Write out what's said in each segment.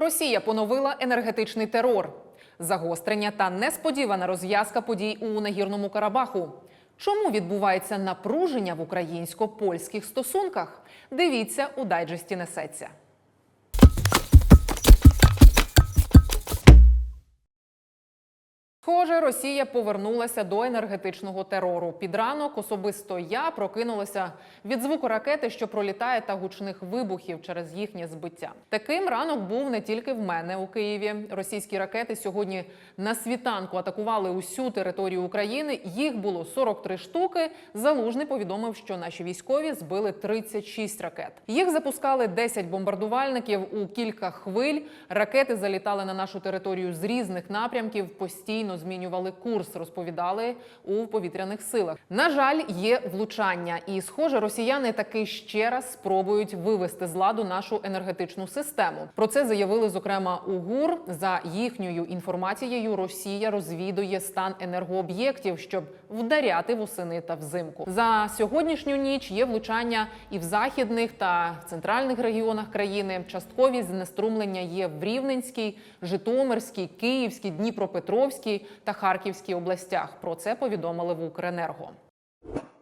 Росія поновила енергетичний терор, загострення та несподівана розв'язка подій у нагірному Карабаху. Чому відбувається напруження в українсько-польських стосунках? Дивіться у дайджесті несеться. Схоже, Росія повернулася до енергетичного терору. Під ранок особисто я прокинулася від звуку ракети, що пролітає, та гучних вибухів через їхнє збиття. Таким ранок був не тільки в мене у Києві. Російські ракети сьогодні на світанку атакували усю територію України. Їх було 43 штуки. Залужний повідомив, що наші військові збили 36 ракет. Їх запускали 10 бомбардувальників у кілька хвиль. Ракети залітали на нашу територію з різних напрямків, постійно змінювали курс, розповідали у повітряних силах. На жаль, є влучання, і схоже, росіяни таки ще раз спробують вивести з ладу нашу енергетичну систему. Про це заявили зокрема у ГУР. За їхньою інформацією, Росія розвідує стан енергооб'єктів, щоб вдаряти восени та взимку. За сьогоднішню ніч є влучання і в західних та центральних регіонах країни. Часткові знеструмлення є в Рівненській, Житомирській, Київській, Дніпропетровській та Харківській областях. Про це повідомили в Укренерго.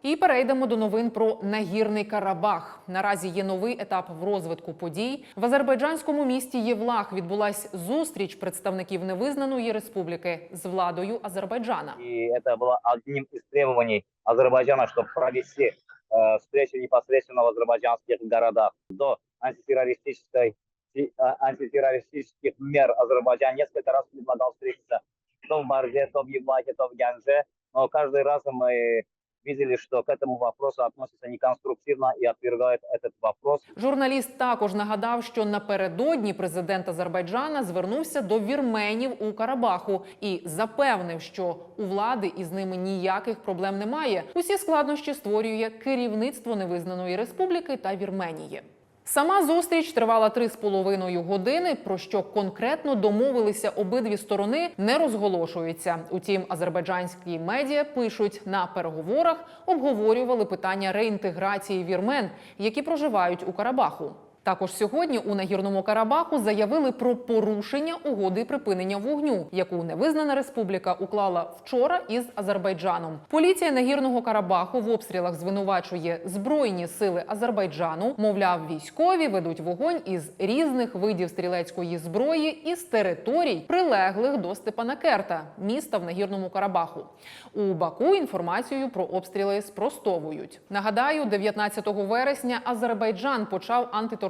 І перейдемо до новин про нагірний Карабах. Наразі є новий етап в розвитку подій. В азербайджанському місті Євлах відбулась зустріч представників невизнаної республіки з владою Азербайджана. И это было одним из требований Азербайджана, чтобы провести э, встречу непосредственно в азербайджанских городах. До антитеррористической, ти- а, антитеррористических мер Азербайджан несколько раз предлагал встретиться то в Барде, то в Евлахе, то в Ганже. Но каждый раз мы видели, что к этому вопросу относятся неконструктивно и отвергают этот вопрос. Журналіст також нагадав, що напередодні президент Азербайджана звернувся до вірменів у Карабаху і запевнив, що у влади із ними ніяких проблем немає. Усі складнощі створює керівництво невизнаної республіки та Вірменії. Сама зустріч тривала три з половиною години. Про що конкретно домовилися обидві сторони, не розголошується. Утім, азербайджанські медіа пишуть на переговорах, обговорювали питання реінтеграції вірмен, які проживають у Карабаху. Також сьогодні у нагірному Карабаху заявили про порушення угоди припинення вогню, яку невизнана республіка уклала вчора із Азербайджаном. Поліція нагірного Карабаху в обстрілах звинувачує збройні сили Азербайджану. Мовляв, військові ведуть вогонь із різних видів стрілецької зброї із територій, прилеглих до Степанакерта, міста в нагірному Карабаху. У Баку інформацію про обстріли спростовують. Нагадаю, 19 вересня Азербайджан почав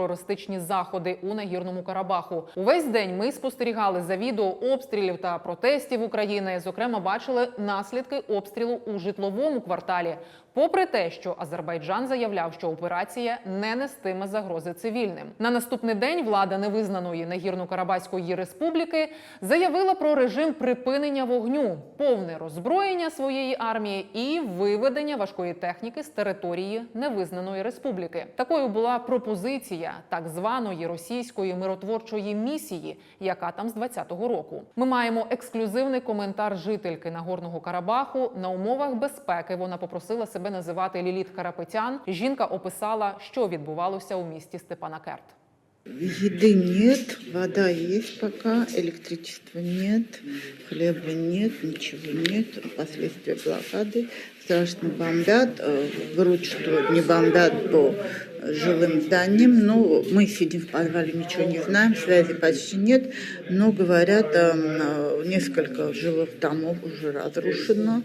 антитерористичні заходи у нагірному Карабаху. Увесь день ми спостерігали за відео обстрілів та протестів України. Зокрема, бачили наслідки обстрілу у житловому кварталі. Попри те, що Азербайджан заявляв, що операція не нестиме загрози цивільним. На наступний день влада невизнаної нагірно-карабаської республіки заявила про режим припинення вогню, повне роззброєння своєї армії і виведення важкої техніки з території невизнаної республіки. Такою була пропозиція так званої російської миротворчої місії, яка там з 20-го року. Ми маємо ексклюзивний коментар жительки Нагорного Карабаху. На умовах безпеки вона попросила себе називати Ліліт Карапетян. Жінка описала, що відбувалося у місті Степанакерт. Еды нет, вода есть пока, электричества нет, хлеба нет, ничего нет. Последствия блокады. Страшно бомбят. Э, Врут, что не бомбят по жилым зданиям. Но мы сидим в подвале, ничего не знаем, связи почти нет. Но говорят, эм, э, несколько жилых домов уже разрушено.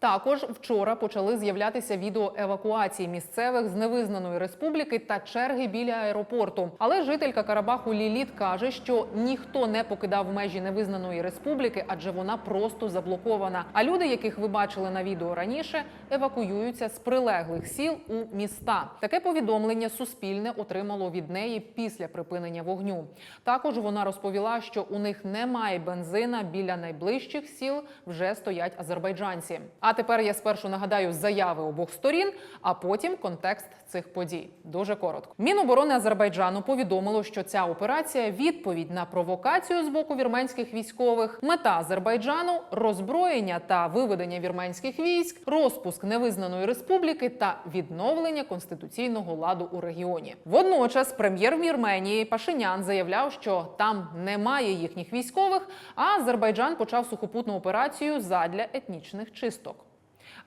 Також вчора почали з'являтися відео евакуації місцевих з невизнаної республіки та черги біля аеропорту. Але жителька Карабаху Ліліт каже, що ніхто не покидав межі невизнаної республіки, адже вона просто заблокована. А люди, яких ви бачили на відео раніше, евакуюються з прилеглих сіл у міста. Таке повідомлення Суспільне отримало від неї після припинення вогню. Також вона розповіла, що у них немає бензина біля найближчих сіл вже стоять азербайджанці. А А тепер я спершу нагадаю заяви обох сторін, а потім контекст цих подій. Дуже коротко. Міноборони Азербайджану повідомило, що ця операція відповідь на провокацію з боку вірменських військових. Мета Азербайджану роззброєння та виведення вірменських військ, розпуск невизнаної республіки та відновлення конституційного ладу у регіоні. Водночас прем'єр Вірменії Пашинян заявляв, що там немає їхніх військових, а Азербайджан почав сухопутну операцію задля етнічних чисток.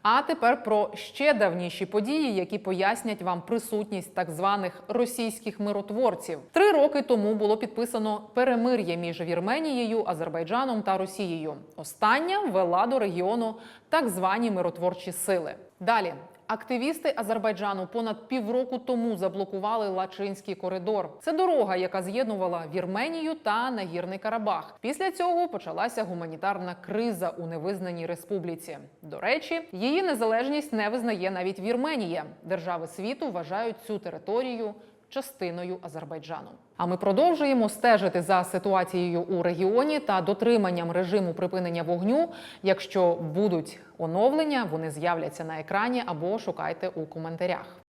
А тепер про ще давніші події, які пояснять вам присутність так званих російських миротворців. Три роки тому було підписано перемир'я між Вірменією, Азербайджаном та Росією. Остання ввела до регіону так звані миротворчі сили. Далі. Активісти Азербайджану понад півроку тому заблокували Лачинський коридор. Це дорога, яка з'єднувала Вірменію та Нагірний Карабах. Після цього почалася гуманітарна криза у невизнаній республіці. До речі, її незалежність не визнає навіть Вірменія. Держави світу вважають цю територію частиною Азербайджану. А ми продовжуємо стежити за ситуацією у регіоні та дотриманням режиму припинення вогню. Якщо будуть оновлення, вони з'являться на екрані або шукайте у коментарях.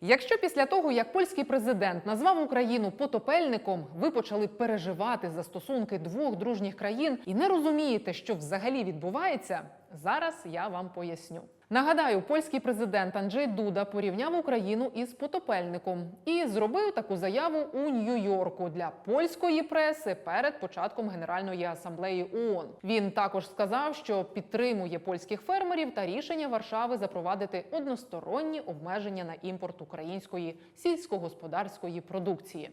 Якщо після того, як польський президент назвав Україну потопельником, ви почали переживати за стосунки двох дружніх країн і не розумієте, що взагалі відбувається, зараз я вам поясню. Нагадаю, польський президент Анджей Дуда порівняв Україну із потопельником і зробив таку заяву у Нью-Йорку для польської преси перед початком Генеральної асамблеї ООН. Він також сказав, що підтримує польських фермерів та рішення Варшави запровадити односторонні обмеження на імпорт української сільськогосподарської продукції.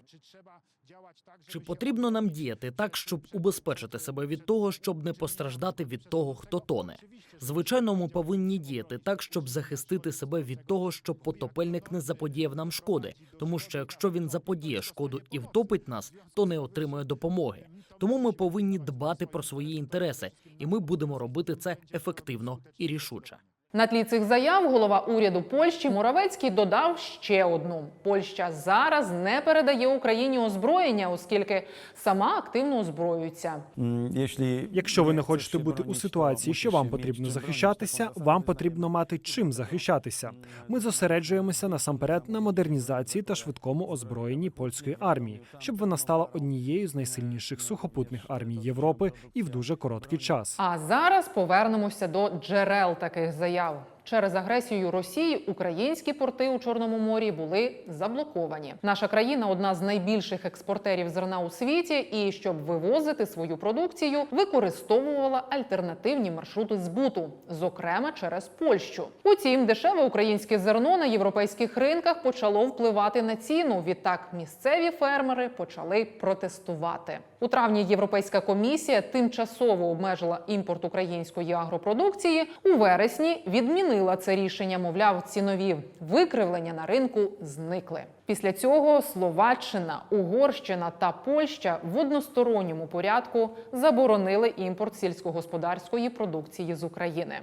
Чи потрібно нам діяти так, щоб убезпечити себе від того, щоб не постраждати від того, хто тоне? Звичайно, ми повинні діяти так, щоб захистити себе від того, щоб потопельник не заподіяв нам шкоди, тому що якщо він заподіє шкоду і втопить нас, то не отримує допомоги. Тому ми повинні дбати про свої інтереси, і ми будемо робити це ефективно і рішуче. На тлі цих заяв голова уряду Польщі Моравецький додав ще одну: Польща зараз не передає Україні озброєння, оскільки сама активно озброюється. Якщо ви не хочете бути у ситуації, що вам потрібно захищатися, вам потрібно мати чим захищатися. Ми зосереджуємося насамперед на модернізації та швидкому озброєнні польської армії, щоб вона стала однією з найсильніших сухопутних армій Європи і в дуже короткий час. А зараз повернемося до джерел таких заяв. social. Через агресію Росії українські порти у Чорному морі були заблоковані. Наша країна одна з найбільших експортерів зерна у світі, і щоб вивозити свою продукцію, використовувала альтернативні маршрути збуту, зокрема через Польщу. Утім, дешеве українське зерно на європейських ринках почало впливати на ціну. Відтак місцеві фермери почали протестувати. У травні Європейська комісія тимчасово обмежила імпорт української агропродукції. У вересні відмінила це рішення. Мовляв, цінові викривлення на ринку зникли. Після цього Словаччина, Угорщина та Польща в односторонньому порядку заборонили імпорт сільськогосподарської продукції з України.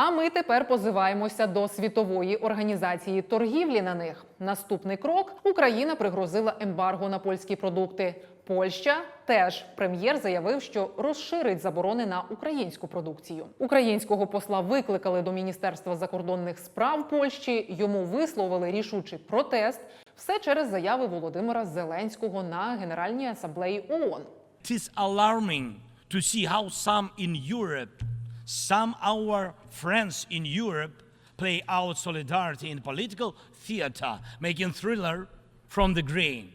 А ми тепер позиваємося до світової організації торгівлі на них. Наступний крок Україна пригрозила ембарго на польські продукти. Польща теж прем'єр заявив, що розширить заборони на українську продукцію. Українського посла викликали до міністерства закордонних справ Польщі. Йому висловили рішучий протест. Все через заяви Володимира Зеленського на Генеральній асамблеї ООН. It is alarming to see how some in Europe, some our friends in Europe, play out solidarity in political theater, making thriller from the grain.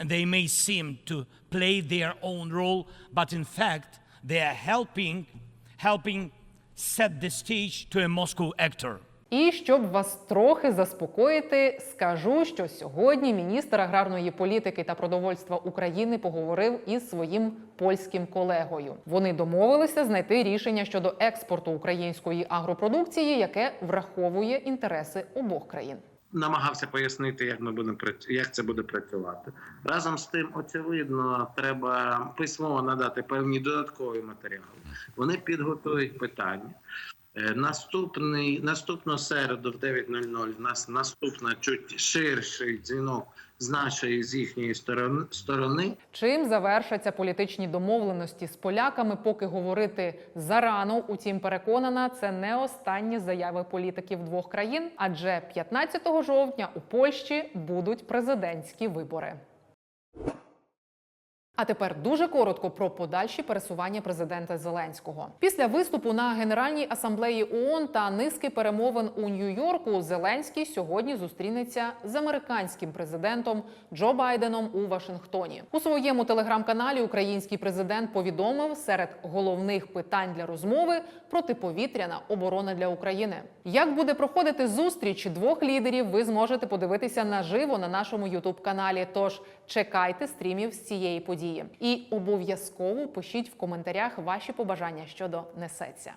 And they may seem to play their own role, but in fact, they are helping, helping set the stage to a Moscow actor. І щоб вас трохи заспокоїти, скажу, що сьогодні міністр аграрної політики та продовольства України поговорив із своїм польським колегою. Вони домовилися знайти рішення щодо експорту української агропродукції, яке враховує інтереси обох країн. намагався пояснити, як ми будемо як це буде працювати. Разом з тим, очевидно, треба письмово надати певні додаткові матеріали. Вони підготують питання. Е, Наступний наступну середу в 9.00 в нас наступна чуть ширший дзвінок з нашої з їхньої сторони сторони. Чим завершаться політичні домовленості з поляками, поки говорити зарано. Утім, переконана, це не останні заяви політиків двох країн, адже 15 жовтня у Польщі будуть президентські вибори. А тепер дуже коротко про подальші пересування президента Зеленського. Після виступу на Генеральній асамблеї ООН та низки перемовин у Нью-Йорку Зеленський сьогодні зустрінеться з американським президентом Джо Байденом у Вашингтоні. У своєму телеграм-каналі український президент повідомив серед головних питань для розмови протиповітряна оборона для України. Як буде проходити зустріч двох лідерів, ви зможете подивитися наживо на нашому ютуб каналі. Тож чекайте стрімів з цієї події і обов'язково пишіть в коментарях ваші побажання щодо несеться.